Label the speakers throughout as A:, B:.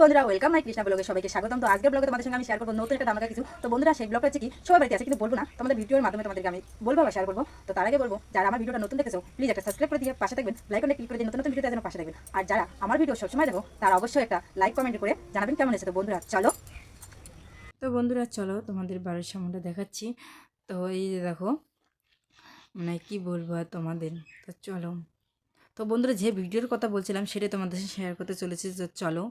A: বন্ধুরা welcome my Krishna ব্লগে সবাইকে স্বাগতম। তো আজকের ব্লগে তোমাদের সঙ্গে আমি শেয়ার করব নতুন একটা কিছু। তো বন্ধুরা, সেই ব্লগটা হচ্ছে কি সবাই বাড়িতে আছে, কিন্তু বলব না, তোমাদের ভিডিওর মাধ্যমে তোমাদেরকে আমি বলব বা শেয়ার করব। তো তার আগে বলব, যারা আমার ভিডিওটা নতুন দেখেছ প্লিজ একটা সাবস্ক্রাইব করে দিয়ে পাশে থাকবেন লাইক করে ক্লিক করে দিয়ে নতুন নতুন ভিডিওতে যেন পাশে থাকবেন। আর যারা আমার ভিডিও সবসময় দেখো, তারা অবশ্যই একটা লাইক কমেন্ট করে জানাবেন কেমন হয়েছে। তো বন্ধুরা, চলো।
B: তো বন্ধুরা, চলো, তোমাদের বাড়ির সামনটা দেখাচ্ছি। তো এই দেখো মানে কি বলব আর তোমাদের? তো চলো। তো বন্ধুরা যে ভিডিওর কথা বলছিলাম সেটাই তোমাদের সাথে শেয়ার করতে চলেছি, তো চলো।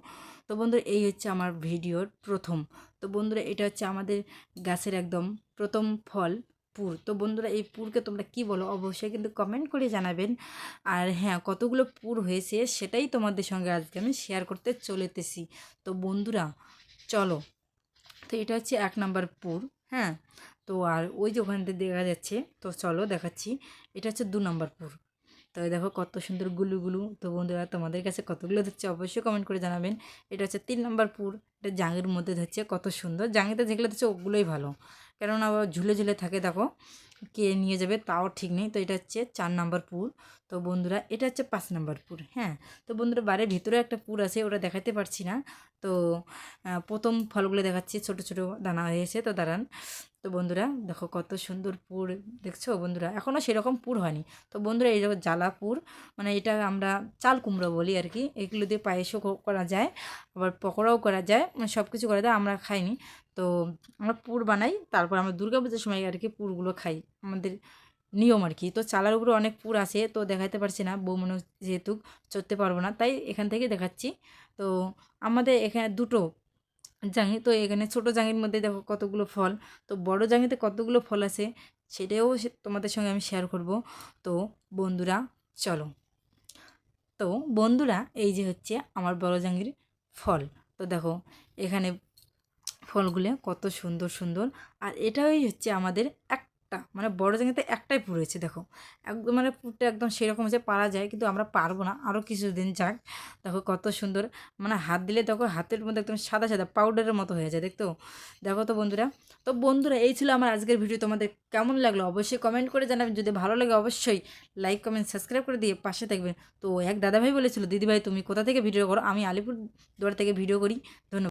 B: তো বন্ধুরা এই হচ্ছে আমার ভিডিওর প্রথম। তো বন্ধুরা এটা হচ্ছে আমাদের গাছের একদম প্রথম ফল, পুর। তো বন্ধুরা এই পুরকে তোমরা কি বলো অবশ্যই কিন্তু কমেন্ট করে জানাবেন। আর হ্যাঁ কতগুলো পুর হয়েছে সেটাই তোমাদের সঙ্গে আজকে আমি শেয়ার করতে চলেতেছি। তো বন্ধুরা, চলো। তো এটা হচ্ছে এক নাম্বার পুর হ্যাঁ? তো আর ওই যে ওখান থেকে দেখা যাচ্ছে, তো চলো দেখাচ্ছি। এটা হচ্ছে দু নাম্বার পুর। তো দেখো কত সুন্দর গুলু গুলু। তো বন্ধুরা, তোমাদের কাছে কতগুলো ধরছে অবশ্যই কমেন্ট করে জানাবেন। এটা হচ্ছে তিন নাম্বার পুর, এটা জাঙের মধ্যে ধরছে কত সুন্দর। জাঙিতে যেগুলো ধরছে ওগুলোই ভালো। কেননা আবার ঝুলে ঝুলে থাকে, দেখো কে নিয়ে যাবে তাও ঠিক নেই। তো এটা হচ্ছে চার নাম্বার পুর। তো বন্ধুরা, এটা হচ্ছে পাঁচ নাম্বার পুর হ্যাঁ? তো বন্ধুরা, বাড়ির ভিতরে একটা পুর আছে, ওটা দেখাতে পারছি না। তো প্রথম ফলগুলো দেখাচ্ছি, ছোট ছোট দানা হয়েছে। তো দাঁড়ান তো বন্ধুরা দেখো কত সুন্দর পুর, দেখছ বন্ধুরা? এখনও সেরকম পুর হয়নি। তো বন্ধুরা এই জ্বালা পুর মানে এটা আমরা চাল কুমড়ো বলি আর কি, এগুলো দিয়ে পায়েসও করা যায়, আবার পকোড়াও করা যায় মানে সব কিছু করা যায়, আমরা খাইনি। তো আমরা পুর বানাই, তারপর আমরা দুর্গা পুজোর সময় আর কি পুরগুলো খাই, আমাদের নিয়ম আর কি। তো চালার উপরে অনেক পুর আছে, তো দেখাতে পারছি না, বউ মনে যেহেতু চড়তে পারব না, তাই এখান থেকে দেখাচ্ছি। তো আমাদের এখানে দুটো জাঙি, তো এখানে ছোটো জাঙির মধ্যে দেখো কতগুলো ফল। তো বড় জাঙিতে কতগুলো ফল আছে সেটাও তোমাদের সঙ্গে আমি শেয়ার করব। তো বন্ধুরা, চলো। তো বন্ধুরা, এই যে হচ্ছে আমার বড় জাঙির ফল। তো দেখো, এখানে ফলগুলো কত সুন্দর সুন্দর। আর এটাই হচ্ছে আমাদের একটা মানে বড় জায়গাতে একটাই হয়েছে দেখো। একদম মানে পুরটা একদম সেরকম হচ্ছে পারা যায়, কিন্তু আমরা পারব না। আরও কিছুদিন যাক, দেখো কত সুন্দর। মানে হাত দিলে দেখো হাতের মধ্যে একদম সাদা সাদা পাউডারের মতো হয়ে যায়, দেখতো? দেখো তো বন্ধুরা। তো বন্ধুরা, এই ছিল আমার আজকের ভিডিও তোমাদের কেমন লাগল অবশ্যই কমেন্ট করে জানাবেন যদি ভালো লাগে অবশ্যই লাইক কমেন্ট সাবস্ক্রাইব করে দিয়ে পাশে থাকবেন। তো এক দাদাভাই বলেছিল, দিদিভাই, তুমি কোথা থেকে ভিডিও করো? আমি আলিপুর দুয়ার থেকে ভিডিও করি। ধন্যবাদ।